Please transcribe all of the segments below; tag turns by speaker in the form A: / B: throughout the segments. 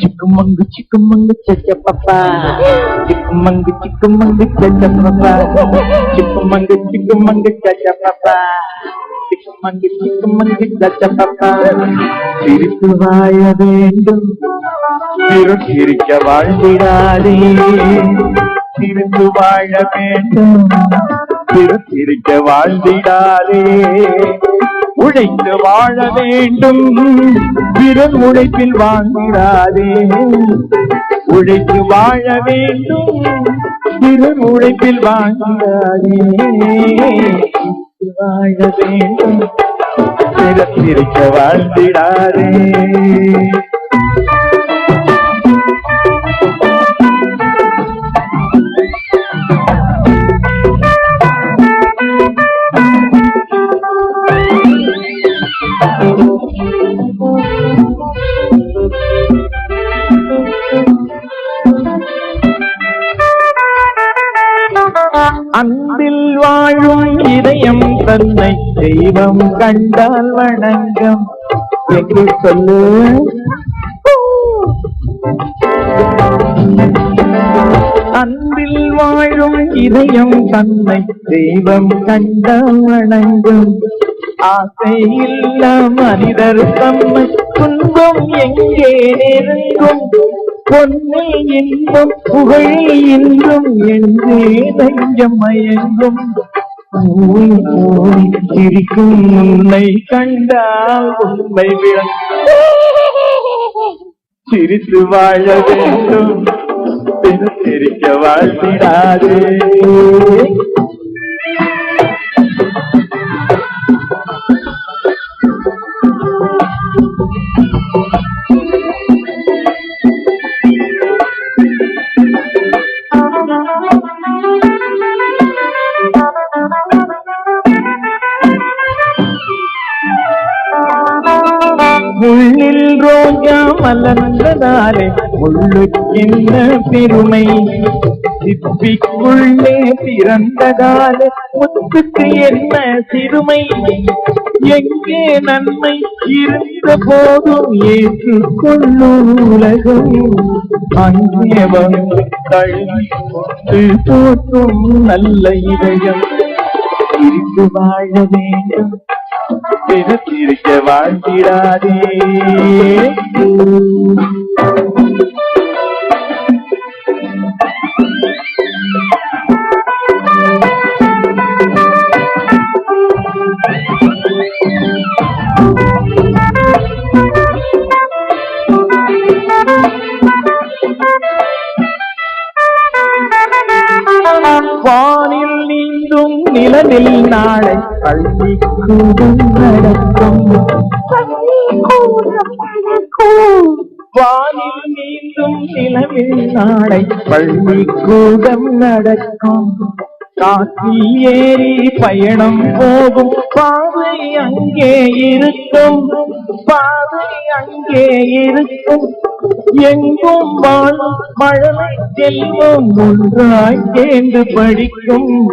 A: சிக்குமங்கு சிக்குமங்கு சச்ச பாப்பா சிக்குமங்கு சிக்குமங்கு சச்ச பாப்பா சிக்குமங்கு சிக்குமங்கு சச்ச பாப்பா சிக்குமங்கு சிக்குமங்கு சச்ச பாப்பா சிரித்து வாழ வேண்டும். சிரிக்க வாழ்ந்திடாதே. சிரித்து வாழ வேண்டும். சிரிக்க வாழ்ந்திடாதே. உழைத்து வாழ வேண்டும். பிறர் உழைப்பில் வாழ்ந்திடாதே உழைத்து வாழ வேண்டும். பிறர் உழைப்பில் வாழ்ந்திடாதே வாழ வேண்டும். பிறப்பிருக்க வாழ்ந்திடாதே. அன்பில் வாழும் இதயம் தன்னை தெய்வம் கண்டால் வணங்கம். என்று சொல்லு? அன்பில் வாழும் இதயம் தன்னை தெய்வம் கண்டால் வணங்கும். ஆசை இல்ல மனிதர் தம்மை துன்பம் எங்கே நெருங்கும்? பொன்னை இன்பம் புகழை இன்பம் என்றே நெஞ்சம் மயங்கும்? சிரிக்கும் உன்னை கண்டால் உண்மை விளங்கும் சிரித்து வாழ வேண்டும் சிரிக்க வாழ்த்திடாதே. முள்ளில் ரோஜா மலர்ந்ததாலே முள்ளுக்கென்ன பெருமை. சிப்பிக்குள்ளே பிறந்ததாலே முத்துக்கு என்ன சிறுமை. எங்கே நன்மை இருந்த போதும் ஏற்றுக்கொள்ளும் உலகம். அங்கேவன் வந்து தழுவி கொண்டு போற்றும் நல்ல இதயம். இருந்து வாழ வேண்டும். பிறத்திருக்க வாழ்த்திடாதே நிலவில் நாளை பள்ளி கூடும் நடக்கும். வானில் மீண்டும் நிலவில் நாளை பள்ளி கூடம் நடக்கும். காசி ஏறி பயணம் போகும். பாதை அங்கே இருக்கும். பாதை அங்கே இருக்கும். எங்கும் வாழும் மழலை செல்வம். ஒன்றாய் சேர்ந்து படிக்கும்.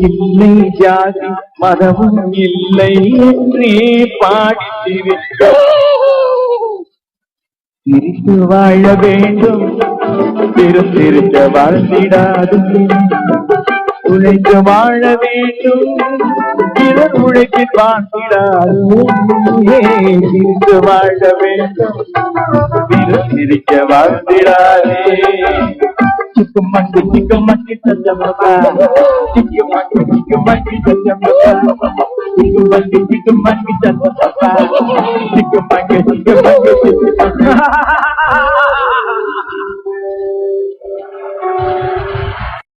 A: இல்லை ஜாதி மதமும் இல்லை என்றே பாடித்திருக்க. சிரித்து வாழ வேண்டும் பெரும் சிரிக்க வாழ்ந்திடாது. உழைத்து வாழ வேண்டும் பிறர் உழைத்து வாழ்ந்திடாது. சிரித்து வாழ வேண்டும் பிறர் சிரிக்க வாழ்ந்திடாதே. சிக்குமங்கு சிக்குமங்கு சத்தமப்பா சிக்குமங்கு சிக்குமங்கு சத்தமப்பா சிக்குமங்கு சிக்குமங்கு சத்தமப்பா சிக்குமங்கு சிக்குமங்கு